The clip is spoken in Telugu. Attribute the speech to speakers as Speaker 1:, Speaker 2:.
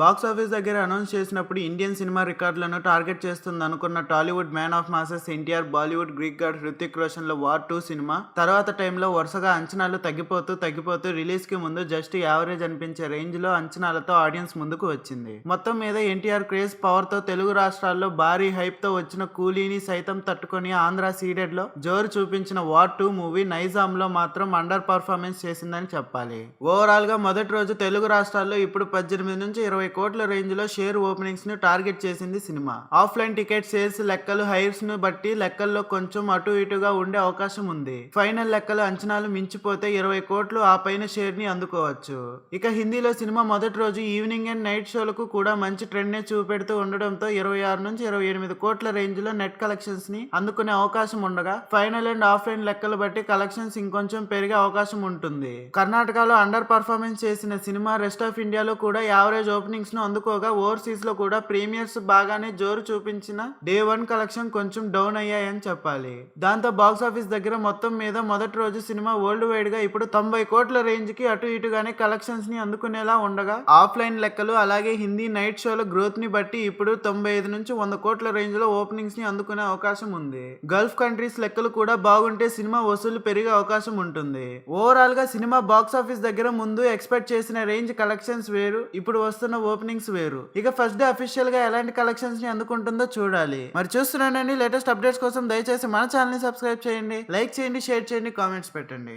Speaker 1: బాక్స్ ఆఫీస్ దగ్గర అనౌన్స్ చేసినప్పుడు ఇండియన్ సినిమా రికార్డులను టార్గెట్ చేస్తుంది అనుకున్న Tollywood man of masses NTR Bollywood Greek god Hrithik రోషన్ల war two cinema. తర్వాత టైంలో వరుసగా అంచనాలు తగ్గిపోతూ తగ్గిపోతూ రిలీజ్కి ముందు జస్ట్ యావరేజ్ అనిపించే రేంజ్లో అంచనాలతో ఆడియన్స్ ముందుకు వచ్చింది. మొత్తం మీద ఎన్టీఆర్ క్రేజ్ పవర్తో తెలుగు రాష్ట్రాల్లో భారీ హైప్తో వచ్చిన కూలీని సైతం తట్టుకొని ఆంధ్ర సీడెడ్లో జోరు చూపించిన వార్ టూ మూవీ నైజాంలో మాత్రం అండర్ పర్ఫార్మెన్స్ చేసిందని చెప్పాలి. ఓవరాల్గా మొదటి రోజు తెలుగు రాష్ట్రాల్లో ఇప్పుడు పద్దెనిమిది నుంచి ఇరవై కోట్ల రేంజ్లో షేర్ ఓపెనింగ్స్ను టార్గెట్ చేసింది సినిమా. ఆఫ్లైన్ టికెట్ సేల్స్ లెక్కలు హైర్స్ను బట్టి లెక్కల్లో కొంచెం అటు ఇటుగా ఉండే అవకాశం ఉంది. ఫైనల్ లెక్కలు అంచనాలు మించిపోతే ఇరవై కోట్లు ఆ పైన షేర్ని అందుకోవచ్చు. ఇక హిందీలో సినిమా మొదటి రోజు ఈవినింగ్ అండ్ నైట్ షోలకు కూడా మంచి ట్రెండ్ నే చూపెడుతూ ఉండడంతో ఇరవై ఆరు నుంచి ఇరవై ఎనిమిది కోట్ల రేంజ్లో నెట్ కలెక్షన్స్ని అందుకునే అవకాశం ఉండగా ఫైనల్ అండ్ ఆఫ్లైన్ లెక్కలు బట్టి కలెక్షన్స్ ఇంకొంచెం పెరిగే అవకాశం ఉంటుంది. కర్ణాటకలో అండర్ పర్ఫార్మెన్స్ చేసిన సినిమా రెస్ట్ ఆఫ్ ఇండియాలో కూడా యావరేజ్ ఓపెనింగ్ ను అందుకోగా ఓవర్సీస్లో కూడా ప్రీమియర్స్ బాగానే జోరు చూపించిన డే వన్ కలెక్షన్ కొంచెం డౌన్ అయ్యాయని చెప్పాలి. దాంతో బాక్స్ ఆఫీస్ దగ్గర మొత్తం మీద మొదటి రోజు సినిమా వరల్డ్ వైడ్గా ఇప్పుడు తొంభై కోట్ల రేంజ్కి అటు ఇటుగానే కలెక్షన్స్ని అందుకునేలా ఉండగా ఆఫ్లైన్ లెక్కలు అలాగే హిందీ నైట్ షోల గ్రోత్ని బట్టి ఇప్పుడు తొంభై ఐదు నుంచి వంద కోట్ల రేంజ్లో ఓపెనింగ్స్ని అందుకునే అవకాశం ఉంది. గల్ఫ్ కంట్రీస్ లెక్కలు కూడా బాగుంటే సినిమా వసూలు పెరిగే అవకాశం ఉంటుంది. ఓవరాల్గా సినిమా బాక్స్ ఆఫీస్ దగ్గర ముందు ఎక్స్పెక్ట్ చేసిన రేంజ్ కలెక్షన్స్ వేరు ఇప్పుడు వస్తున్న ఓపెనింగ్స్ వేరు. ఇక ఫస్ట్ డే అఫీషియల్గా ఎలాంటి కలెక్షన్స్ని అందుకుంటుందో చూడాలి. మరి చూస్తున్నానండి లేటెస్ట్ అప్డేట్స్ కోసం దయచేసి మన ఛానల్ని సబ్స్క్రైబ్ చేయండి లైక్ చేయండి షేర్ చేయండి కామెంట్స్ పెట్టండి.